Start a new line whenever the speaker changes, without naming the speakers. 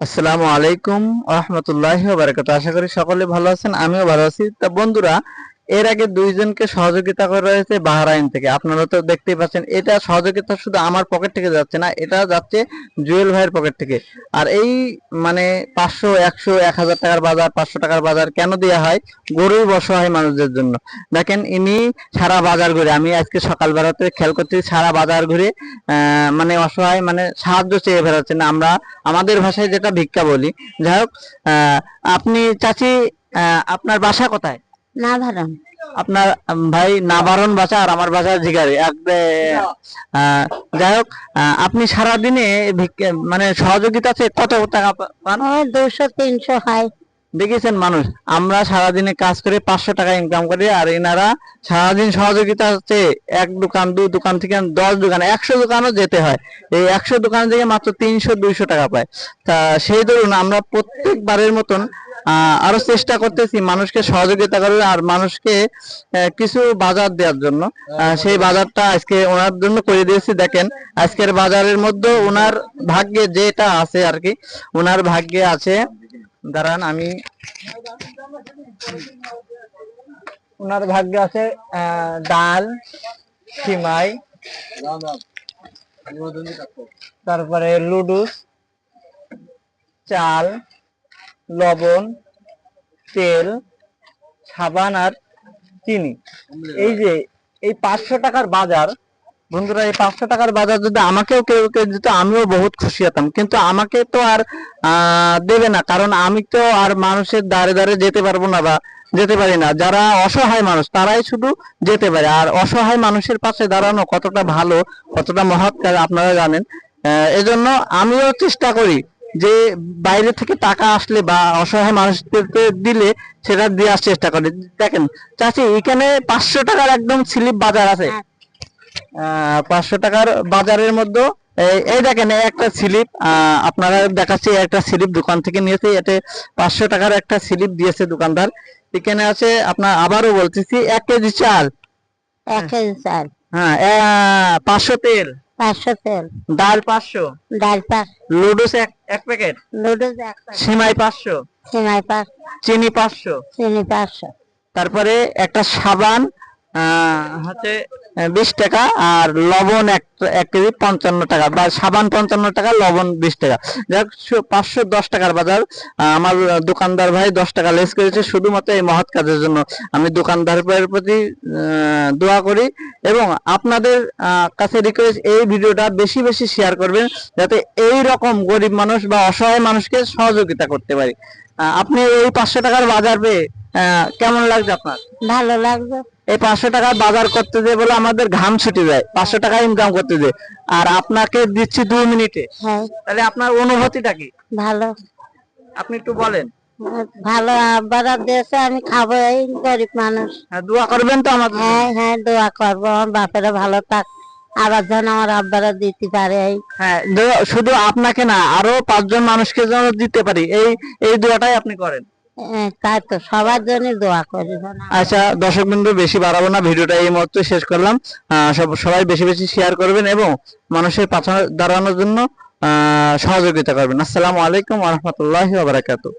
আসসালামু আলাইকুম আহমতুল্লাহ বারাকাত আশা করি সকলে ভালো আছেন আমিও ভালো আছি। তা বন্ধুরা এর আগে দুইজনকে সহযোগিতা করে রয়েছে বাহরাইন থেকে। আপনারা তো দেখতেই পাচ্ছেন, এটা সহযোগিতা শুধু আমার পকেট থেকে যাচ্ছে না, এটা যাচ্ছে জুয়েল ভাইয়ের পকেট থেকে। আর এই মানে পাঁচশো, একশো, এক হাজার টাকার বাজার, পাঁচশো টাকার বাজার কেন দেওয়া হয়? গরিব অসহায় মানুষদের জন্য। দেখেন, ইনি সারা বাজার ঘুরে, আমি আজকে সকাল বেলাতে খেয়াল করছি, সারা বাজার ঘুরে মানে অসহায় মানে সাহায্য চেয়ে ফেরাচ্ছেন আমরা, আমাদের ভাষায় যেটা ভিক্ষা বলি, যাই হোক আপনি, চাচি আপনার বাসা কোথায়?
না ভালো
আপনার ভাই নাভারণ ভাষা আর আমার ভাষা জিগারি যাই হোক আপনি সারাদিনে মানে সহযোগিতা কত টাকা পান?
দুশো তিনশো হয়।
দেখেছেন মানুষ, আমরা সারাদিনে কাজ করে পাঁচশো টাকা ইনকাম করি আর এনারা সারাদিন সহযোগিতা হচ্ছে এক দোকান, দু দোকান থেকে দশ দোকান, একশো দোকানও যেতে হয়। এই একশো দোকান থেকে মাত্র তিনশো, দুইশো টাকা পায়। তা সেই ধরুন আমরা প্রত্যেকবারের মতন আরও চেষ্টা করতেছি মানুষকে সহযোগিতা করে আর মানুষকে কিছু বাজার দেওয়ার জন্য। সেই বাজারটা আজকে ওনার জন্য করে দিয়েছি। দেখেন, আজকের বাজারের মধ্যে ওনার ভাগ্যে যেটা আছে আর কি, ওনার ভাগ্যে আছে দাঁড়ান, আমি ওনার ভাগ্যে আছে ডাল, সিমাই, তারপরে লুডুস, চাল, লবণ, তেল, সাবান আর চিনি। এই যে, এই পাঁচশো টাকার বাজার বন্ধুরা, এই পাঁচশো টাকার বাজার যদি আমাকেও কেউ কেউ দিত, আমিও বহুত খুশি হতাম। কিন্তু আমাকে তো আর দেবে না। কারণ আমি তো আর মানুষের দ্বারে দ্বারে যেতে পারব না বা যেতে পারি না। যারা অসহায় মানুষ, তারাই শুধু যেতে পারে। আর অসহায় মানুষের পাশে দাঁড়ানো কতটা ভালো, কতটা মহৎ আপনারা জানেন। এজন্য আমিও চেষ্টা করি যে বাইরে থেকে টাকা আসলে বা অসহায় মানুষদেরকে দিলে সেটা দেওয়ার চেষ্টা করি। দেখেন, চাচি, এখানে পাঁচশো টাকার একদম স্লিপ বাজার আছে।
হ্যাঁ।
পাঁচশো টাকার বাজারের মধ্যে। এই- দেখেন একটা স্লিপ আপনারা দেখাচ্ছি একটা স্লিপ দোকান থেকে নিয়েছে। এতে পাঁচশো টাকার একটা স্লিপ দিয়েছে দোকানদার। এখানে আছে আপনার আবারও বলতেছি এক কেজি চাল।
এক কেজি চাল।
হ্যাঁ পাঁচশো তেল।
পাঁচশো তেল।
ডাল পাঁচশো।
ডাল পাঁচ
লুডুস এক এক প্যাকেট।
নুডলস এক
সিমাই পাঁচশো।
সিমাই পাঁচ
চিনি পাঁচশো।
চিনি পাঁচশো।
তারপরে একটা সাবান হচ্ছে বিশ টাকা আর লবণ এক এক কেজি পঞ্চান্ন টাকা বা সাবান পঞ্চান্ন টাকা, লবণ বিশ টাকা। যাক পাঁচশো দশ টাকার বাজার। আমার দোকানদার ভাই দশ টাকা লেস করেছে, শুধুমাত্র এই মহৎ কাজের জন্য। আমি দোকানদার ভাইয়ের প্রতি দোয়া করি এবং আপনাদের কাছে রিকোয়েস্ট এই ভিডিওটা বেশি বেশি শেয়ার করবেন, যাতে এই রকম গরিব মানুষ বা অসহায় মানুষকে সহযোগিতা করতে পারি। আপনি এই পাঁচশো টাকার বাজার পেয়ে কেমন লাগছে আপনার?
ভালো লাগবে
এই পাঁচশো টাকা বাজার করতে যে বলে আমাদের ঘাম ছুটে যায় পাঁচশো টাকা ইনকাম করতে যে। আর আপনাকে দিচ্ছি দুই মিনিটে।
হ্যাঁ।
তাহলে আপনার অনুভূতিটা কি?
ভালো।
আপনি একটু বলেন।
ভালো আব্বারা দেশে আমি খাব এই গরিব মানুষ।
হ্যাঁ, দোয়া করবেন তো আমাদের
হ্যাঁ হ্যাঁ দোয়া করব। আমার বাপেরা ভালো থাক। আবার যেন আমার আব্বারা দিতে পারে
হ্যাঁ শুধু আপনাকে না আরও পাঁচজন মানুষকে যেন দিতে পারি। এই এই দোয়াটাই আপনি করেন।
তাই তো, সবার জন্য দোয়া করি।
আচ্ছা দর্শক বিন্দু বেশি বাড়াবো না, ভিডিওটা এই মুহূর্তে শেষ করলাম। সবাই বেশি বেশি শেয়ার করবেন এবং মানুষের পাথর দাঁড়ানোর জন্য সহযোগিতা করবেন। আসসালামু আলাইকুম রহমতুল্লাহ বারাকাতু